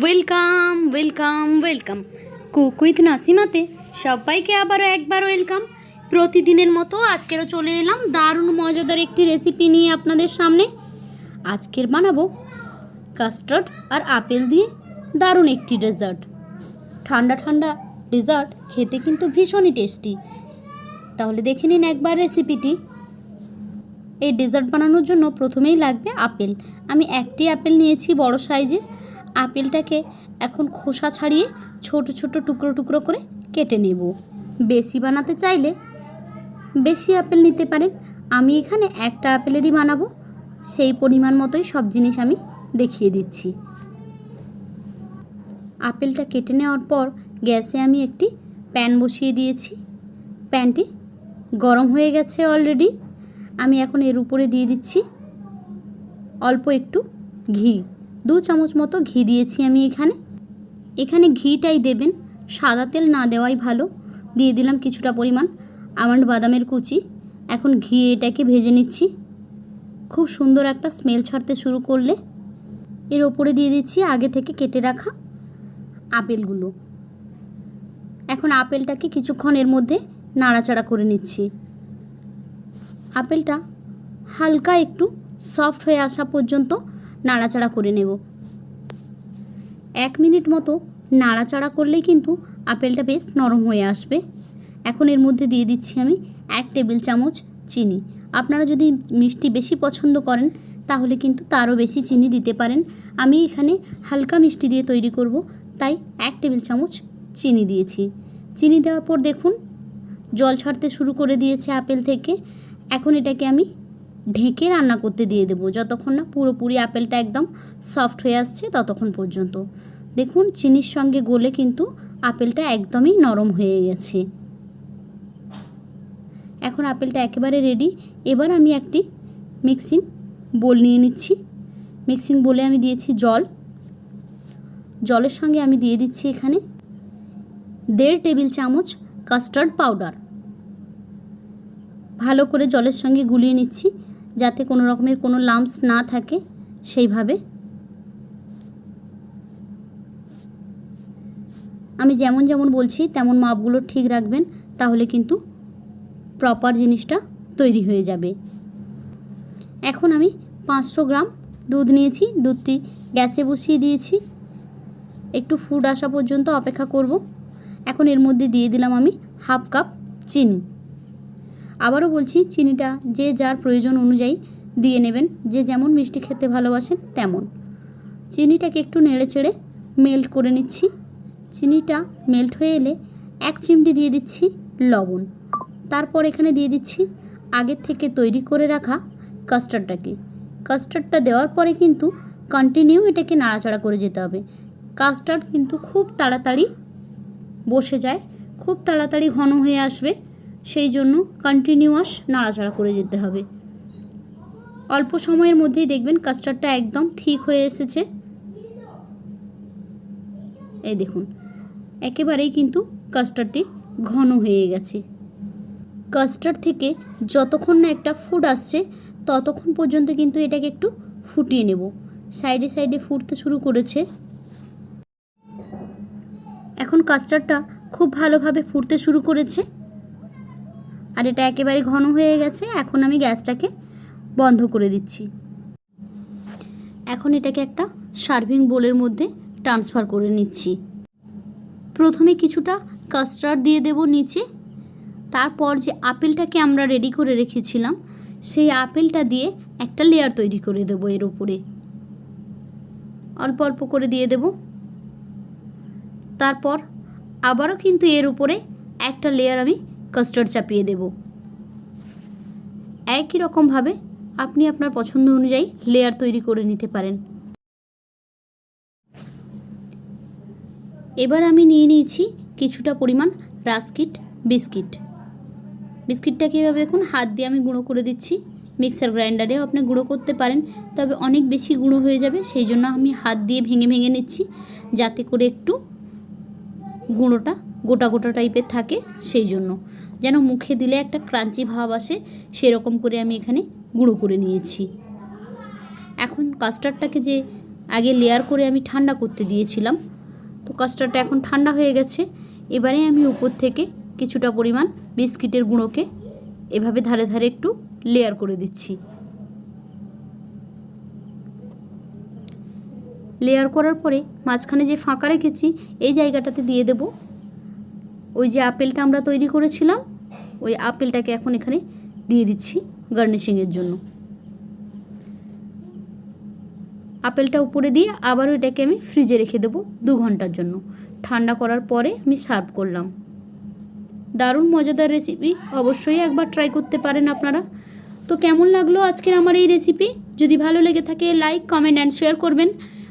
Welcome welcome welcome cook with নাসিমাতে সবাইকে আবারও একবার ওয়েলকাম প্রতিদিনের মতো আজকেরও চলে এলাম দারুণ মজাদার একটি রেসিপি নিয়ে আপনাদের সামনে। আজকের বানাবো কাস্টার্ড আর আপেল দিয়ে দারুণ একটি ডেজার্ট ঠান্ডা ঠান্ডা ডেজার্ট খেতে কিন্তু ভীষণই টেস্টি তাহলে দেখে নিন একবার রেসিপিটি এই ডেজার্ট বানানোর জন্য প্রথমেই লাগবে আপেল। আমি একটি আপেল নিয়েছি বড় সাইজের। আপেলটাকে এখন খোসা ছাড়িয়ে ছোট ছোট টুকরো টুকরো করে কেটে নেব। বেশি বানাতে চাইলে বেশি আপেল নিতে পারেন। আমি এখানে একটা আপেলেরই বানাবো। সেই পরিমাণ মতোই সব জিনিস আমি দেখিয়ে দিচ্ছি। আপেলটা কেটে নেওয়ার পর গ্যাসে আমি একটি প্যান বসিয়ে দিয়েছি। প্যানটি গরম হয়ে গেছে অলরেডি। আমি এখন এর উপরে দিয়ে দিচ্ছি অল্প একটু ঘি। দু চামচ মতো ঘি দিয়েছি আমি এখানে। এখানে ঘিটাই দেবেন। সাদা তেল না দেওয়াই ভালো। দিয়ে দিলাম কিছুটা পরিমাণ আমন্ড বাদামের কুচি। এখন ঘি এটাকে ভেজে নিচ্ছি। খুব সুন্দর একটা স্মেল ছাড়তে শুরু করলে। এর ওপরে দিয়ে দিচ্ছি আগে থেকে কেটে রাখা আপেলগুলো। এখন আপেলটাকে কিছুক্ষণ এর মধ্যে নাড়াচাড়া করে নিচ্ছি। আপেলটা হালকা একটু সফট হয়ে আসা পর্যন্ত নাড়াচাড়া করে নেব। এক মিনিট মতো নাড়াচাড়া করলেই কিন্তু আপেলটা বেশ নরম হয়ে আসবে। এখন এর মধ্যে দিয়ে দিচ্ছি আমি এক টেবিল চামচ চিনি। আপনারা যদি মিষ্টি বেশি পছন্দ করেন, তাহলে কিন্তু তারও বেশি চিনি দিতে পারেন। আমি এখানে হালকা মিষ্টি দিয়ে তৈরি করব, তাই এক টেবিল চামচ চিনি দিয়েছি। চিনি দেওয়ার পর দেখুন, জল ছাড়তে শুরু করে দিয়েছে আপেল থেকে। এখন এটাকে আমি ঢেকে রান্না করতে দিয়ে দেবো। যতক্ষণ না পুরোপুরি আপেলটা একদম সফট হয়ে আসছে ততক্ষণ পর্যন্ত। দেখুন, চিনির সঙ্গে গলে কিন্তু আপেলটা একদমই নরম হয়ে গেছে। এখন আপেলটা একেবারে রেডি এবার আমি একটি মিক্সিং বোল নিয়ে নিচ্ছি। মিক্সিং বলে আমি দিয়েছি জল। জলের সঙ্গে আমি দিয়ে দিচ্ছি এখানে দেড় টেবিল চামচ কাস্টার্ড পাউডার ভালো করে জলের সঙ্গে গুলিয়ে নিচ্ছি। যাতে কোনো রকমের কোনো লাম্পস না থাকে, সেইভাবে। আমি যেমন যেমন বলছি, তেমন মাপগুলো ঠিক রাখবেন, তাহলে কিন্তু প্রপার জিনিসটা তৈরি হয়ে যাবে। এখন আমি পাঁচশো গ্রাম দুধ নিয়েছি, দুধটি গ্যাসে বসিয়ে দিয়েছি। একটু ফুড আসা পর্যন্ত অপেক্ষা করব। এখন এর মধ্যে দিয়ে দিলাম আমি হাফ কাপ চিনি। আবারও বলছি, চিনিটা যে যার প্রয়োজন অনুযায়ী দিয়ে নেবেন। যে যেমন মিষ্টি খেতে ভালোবাসেন তেমন। চিনিটাকে একটু নেড়ে চেড়ে মেল্ট করে নিচ্ছি। চিনিটা মেল্ট হয়ে এলে এক চিমটি দিয়ে দিচ্ছি লবণ। তারপর এখানে দিয়ে দিচ্ছি আগের থেকে তৈরি করে রাখা কাস্টার্ডটাকে কাস্টার্ডটা দেওয়ার পরে কিন্তু কন্টিনিউ এটাকে নাড়াচাড়া করে যেতে হবে। কাস্টার্ড কিন্তু খুব তাড়াতাড়ি বসে যায়, খুব তাড়াতাড়ি ঘন হয়ে আসবে। সেই জন্য কন্টিনিউয়াস নাড়াচাড়া করে যেতে হবে। অল্প সময়ের মধ্যেই দেখবেন কাস্টার্ডটা একদম ঠিক হয়ে এসেছে। এই দেখুন, একেবারেই কিন্তু কাস্টার্ডটি ঘন হয়ে গেছে। কাস্টার্ড থেকে যতক্ষণ না একটা ফুড আসছে, ততক্ষণ পর্যন্ত কিন্তু এটাকে একটু ফুটিয়ে নেব। সাইডে সাইডে ফুটতে শুরু করেছে। এখন কাস্টার্ডটা খুব ভালোভাবে ফুটতে শুরু করেছে। আর এটা একেবারে ঘন হয়ে গেছে, এখন আমি গ্যাসটাকে বন্ধ করে দিচ্ছি। এখন এটাকে একটা সার্ভিং বোলের মধ্যে ট্রান্সফার করে নিচ্ছি। প্রথমে কিছুটা কাস্টার্ড দিয়ে দেব নিচে। তারপর যে আপেলটাকে আমরা রেডি করে রেখেছিলাম, সেই আপেলটা দিয়ে একটা লেয়ার তৈরি করে দেবো এর উপরে। অল্প অল্প করে দিয়ে দেব। তারপর আবারও কিন্তু এর উপরে একটা লেয়ার আমি কাস্টার্ড চাপিয়ে দেব। একই রকমভাবে আপনি আপনার পছন্দ অনুযায়ী লেয়ার তৈরি করে নিতে পারেন। এবার আমি নিয়ে নিয়েছি কিছুটা পরিমাণ রাস্কিট বিস্কিট। বিস্কিটটাকে এভাবে দেখুন, হাত দিয়ে আমি গুঁড়ো করে দিচ্ছি। মিক্সার গ্রাইন্ডারেও আপনি গুঁড়ো করতে পারেন, তবে অনেক বেশি গুঁড়ো হয়ে যাবে, সেই জন্য আমি হাত দিয়ে ভেঙে ভেঙে নিচ্ছি, যাতে করে একটু গুঁড়োটা গোটা গোটা টাইপের থাকে সেই জন্য। যেন মুখে দিলে একটা ক্রাঞ্চি ভাব আসে, সেরকম করে আমি এখানে গুঁড়ো করে নিয়েছি। এখন কাস্টার্ডটাকে যে আগে লেয়ার করে আমি ঠান্ডা করতে দিয়েছিলাম, তো কাস্টার্ডটা এখন ঠান্ডা হয়ে গেছে। এবারে আমি উপর থেকে কিছুটা পরিমাণ বিস্কিটের গুঁড়োকে এভাবে ধারে ধারে একটু লেয়ার করে দিচ্ছি। লেয়ার করার পরে মাঝখানে যে ফাঁকা রেখেছি, এই জায়গাটাতে দিয়ে দেব। ওই যে আপেলটা আমরা তৈরি করেছিলাম, ওই আপেলটাকে এখন এখানে দিয়ে দিচ্ছি গার্নিশিংয়ের জন্য। আপেলটা উপরে দিয়ে আবারও এটাকে আমি ফ্রিজে রেখে দেবো দু ঘণ্টার জন্য। ঠান্ডা করার পরে আমি সার্ভ করলাম। দারুণ মজাদার রেসিপি অবশ্যই একবার ট্রাই করতে পারেন আপনারা। তো কেমন লাগল আজকের আমার এই রেসিপি যদি ভালো লেগে থাকে লাইক কমেন্ট অ্যান্ড শেয়ার করবেন।